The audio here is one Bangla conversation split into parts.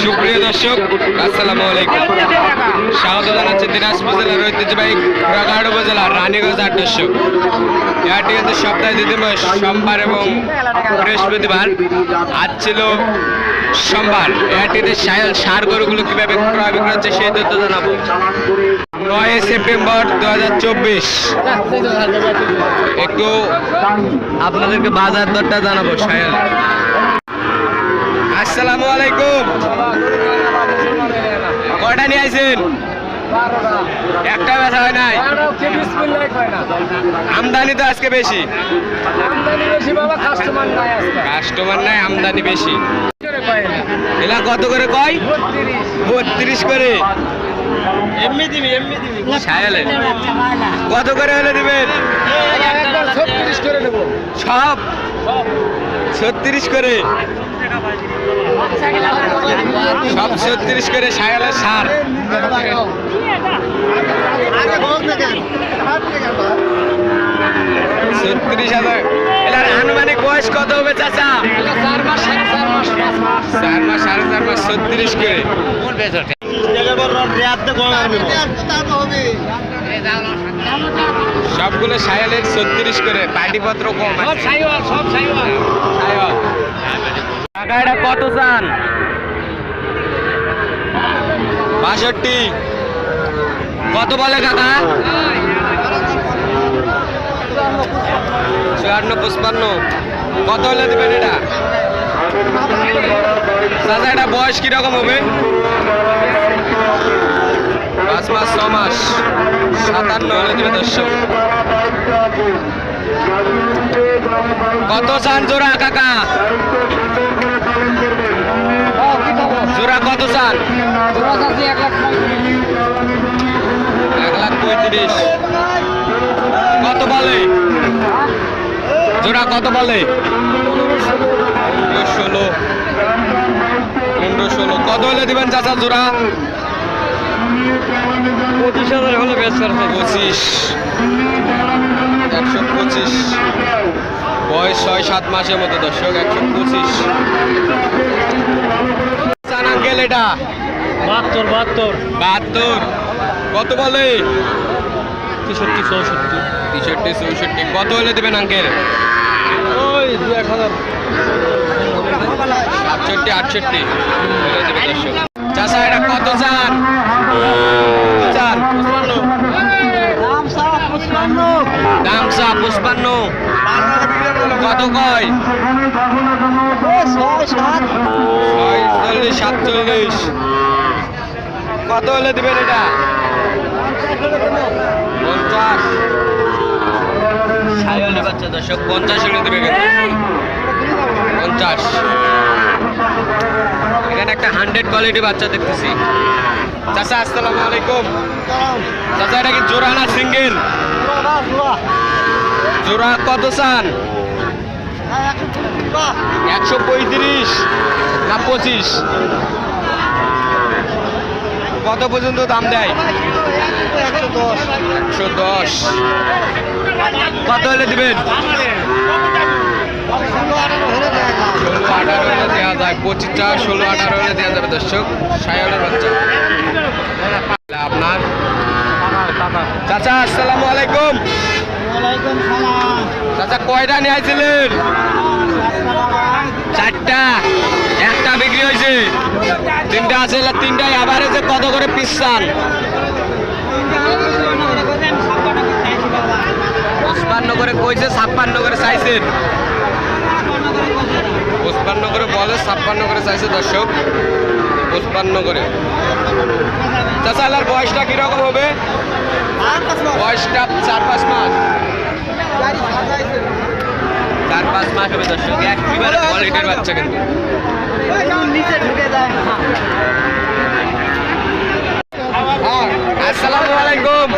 সুপ্রিয় দর্শক, আসসালামু আলাইকুম। স্বাগত জানাচ্ছি দিনাজপুর জেলার ঐতিহ্যবাহী রাগাড় উপজেলা রানীগঞ্জ আদর্শ এটি কিন্তু সপ্তাহে দ্বিতীয় সোমবার এবং বৃহস্পতিবার। আজ ছিল সোমবার। এটিতে সায়াল সার গরুগুলো কীভাবে ক্রয় বিক্রয় হচ্ছে সেই তথ্য জানাব। নয় সেপ্টেম্বর দু হাজার চব্বিশ। একটু আপনাদেরকে বাজার দরটা জানাব সায়াল আসসালামু আলাইকুম। কয়টা নিয়ে আইছেন? একটা ব্যথা হয় নাই? আমদানি তো আজকে বেশি। কাস্টমার নাই আমদানি বেশি। এলা কত করে কয়? বত্রিশ করে। এমনি দিবি এমনি দিবি। সায়ালে। কত করে হলে দিবেন? সব? ছত্রিশ করে। সব ছত্রিশ করে সায়ালের সার। ছত্রিশ হাজার। আনুমানিক বয়স কত হবে চাচা? চার মাস সাড়ে চার মাস ছত্রিশ করে। সবগুলো সায়ালের ছত্রিশ করে পাটিপত্র কম আছে। সায়াল। এটা কত চান? বাষট্টি। কত বলে কাকা? চুয়ান্ন, পঁচপান্ন। কত হলে দেবেন এটা? দাদা এটা বয়স কীরকম হবে? পাঁচ মাস, ছ মাস। সাতান্ন হলে দেবে দর্শক। কত চান জোড়া কাকা? জোড়া কত চান? এক লাখ পঁয়ত্রিশ। কত বলে? জোড়া কত বলে? ষোলো। পনেরো ষোলো। কত হলে দিবেন চাচা জোড়া? পঁচিশ হাজার হলে বেশ পঁচিশ। একশো পঁচিশ। বয়স ছয় সাত মাসের মতো দর্শক একশো পঁচিশ। আঙ্কেল এটা। বাহাত্তর বাহাত্তর। বাহাত্তর। কত বলে তেষট্টি চৌষট্টি। তেষট্টি চৌষট্টি। কত হলে দেবেন আঙ্কেল? ওই দু এক হাজার। সাতষট্টি আটষট্টি। চাষা এটা কত চান চান দাম চা পুষ্পান্ন কত কয়? ছয়চল্লিশ সাতচল্লিশ। কত হলে দিবেন এটা? পঞ্চাশ। পঞ্চাশ হলে দেবে পঞ্চাশ। এখানে একটা হান্ড্রেড কোয়ালিটি বাচ্চা দেখতেছি। চাচা, আসসালামু আলাইকুম। চাচা, এটা কি জোড়া সিঙ্গেল? জোড়া কত চান? একশো পঁয়ত্রিশ না পঁচিশ। কত পর্যন্ত দাম দেয়? একশো দশ। কত হলে দিবেন? ষোলো আঠারো হলে দেওয়া যায়। পঁচিশটা, ষোলো আঠারো হলে দেওয়া যাবে দর্শক। সায়নের বাচ্চা। আপনার? চাচা, আসসালামু আলাইকুম। চাচা, কয়টা নিয়ে আইছিলেন? চারটা। একটা বিক্রি হয়েছে। তিনটা আছে তিনটাই আবার যে কত করে পিস চান? পঁচপান্ন করে কইছে, ছাপ্পান্ন করে চাইছেন। পঁচপান্ন করে বলে, ছাপ্পান্ন করে চাইছে দর্শক। পঁচপান্ন করে। চাচা, এলার বয়সটা কীরকম হবে? বয়সটা চার পাঁচ মাস। চার পাঁচ মাস হবে দর্শক একেবারে কোয়ালিটির বাচ্চা কিন্তু। হ্যাঁ, আসসালামু আলাইকুম।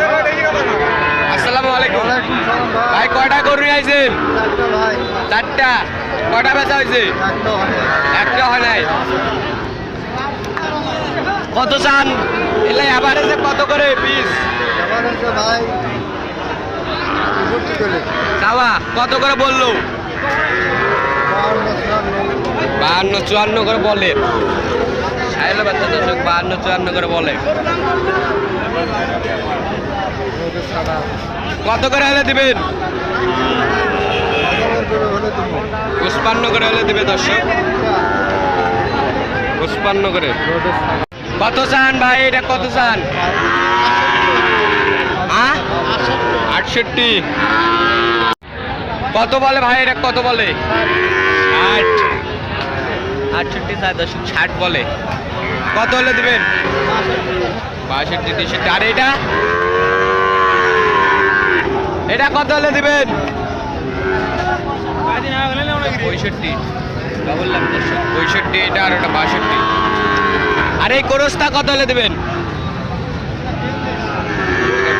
আসসালামু আলাইকুম। ভাই কয়টা গরু আইছেন? চারটা। কয়টা বেচা হয়েছে একটা হয় নাই। কত চান? এলে অ্যাভারেজে কত করে পিস? চাওয়া, কত করে বলল? বাহান্ন, চুয়ান্ন করে বলে। বান্ন চুয়ান্ন করে বলে। কত করে হলে দিবেন? পুষ্পান্ন করে হলে দিবে দর্শক। পুষ্পান্ন করে। কত চান ভাই? এটা কত চান? আটষট্টি। কত বলে ভাই? এটা কত বলে? ষাট। আটষট্টি চার দশক ষাট বলে। কত হলে দিবেন? বাষট্টি, তেষট্টি। আর এটা? এটা কত হলে দিবেন? পঁয়ষট্টি। বললাম দর্শক পঁয়ষট্টি। এটা আর ওটা বাষট্টি। আর এই কোরসটা কত হলে দেবেন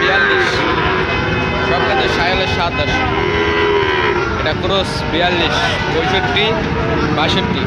বিয়াল্লিশ সব কাছে সায়ালের সাত দর্শক এটা ক্রস বিয়াল্লিশ পঁয়ষট্টি বাষট্টি।